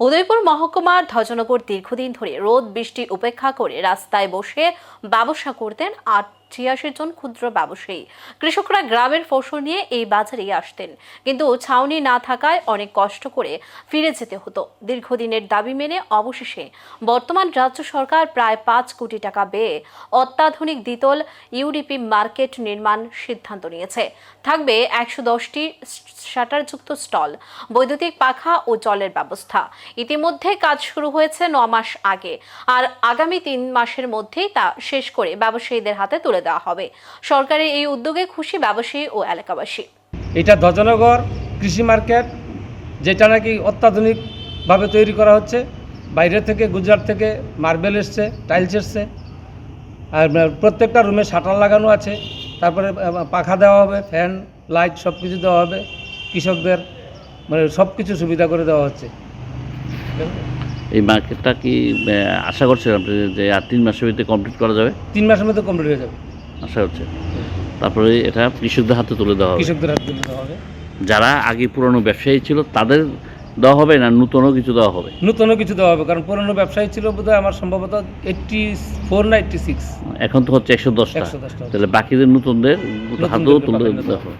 উদয়পুর মহকুমার ধজনগর দীর্ঘদিন ধরে রোদ বৃষ্টি উপেক্ষা করে রাস্তায় বসে ব্যবসা করতেন আর ছিয়াশি জন ক্ষুদ্র ব্যবসায়ী। কৃষকরা গ্রামের ফসল নিয়ে এই বাজারে আসতেন। কিন্তু ছাউনি না থাকায় অনেক কষ্ট করে ফিরে যেতে হতো। দীর্ঘদিনের দাবি মেনে অবশেষে বর্তমান রাজ্য সরকার প্রায় পাঁচ কোটি টাকা ব্যয়ে অত্যাধুনিক দ্বিতল ইউডিপি মার্কেট নির্মাণ সিদ্ধান্ত নিয়েছে। থাকবে একশো দশটি শাটারযুক্ত স্টল, বৈদ্যুতিক পাখা ও জলের ব্যবস্থা। ইতিমধ্যে কাজ শুরু হয়েছে ন মাস আগে। আর আগামী তিন মাসের মধ্যেই তা শেষ করে ব্যবসায়ীদের হাতে তুলে দেওয়া হবে। সরকারের এই উদ্যোগে খুশি ব্যবসায়ী ও এলাকাবাসী। এটা ধ্বজনগর কৃষি মার্কেট যেটা নাকি অত্যাধুনিকভাবে তৈরি করা হচ্ছে। বাইরে থেকে গুজরাট থেকে মার্বেল এসছে টাইলস এসছে। আর প্রত্যেকটা রুমে শাটার লাগানো আছে। তারপরে পাখা দেওয়া হবে ফ্যান লাইট সব কিছু দেওয়া হবে। কৃষকদের মানে সব কিছু সুবিধা করে দেওয়া হচ্ছে। এই মার্কেটটা কি আশা আপনি যে আর তিন মাসের ভিতরে কমপ্লিট করা যাবে? তিন মাসের মধ্যে কমপ্লিট হয়ে যাবে। আশা হচ্ছে তারপরে এটা কৃষকদের হাতে তুলে দেওয়া হবে। কৃষকদের হাতে তুলে দেওয়া হবে। যারা আগে পুরনো ব্যবসায়ী ছিল তাদের দেওয়া হবে না নূতনও কিছু দেওয়া হবে? নতুনও কিছু দেওয়া হবে কারণ পুরনো ব্যবসায়ী ছিল বোধহয় আমার সম্ভবত এইটটি ফোর না এইটটি সিক্স এখন তো হচ্ছে একশো দশটা। তাহলে বাকিদের নতুনদের হাতেও তুলে দেওয়া হবে।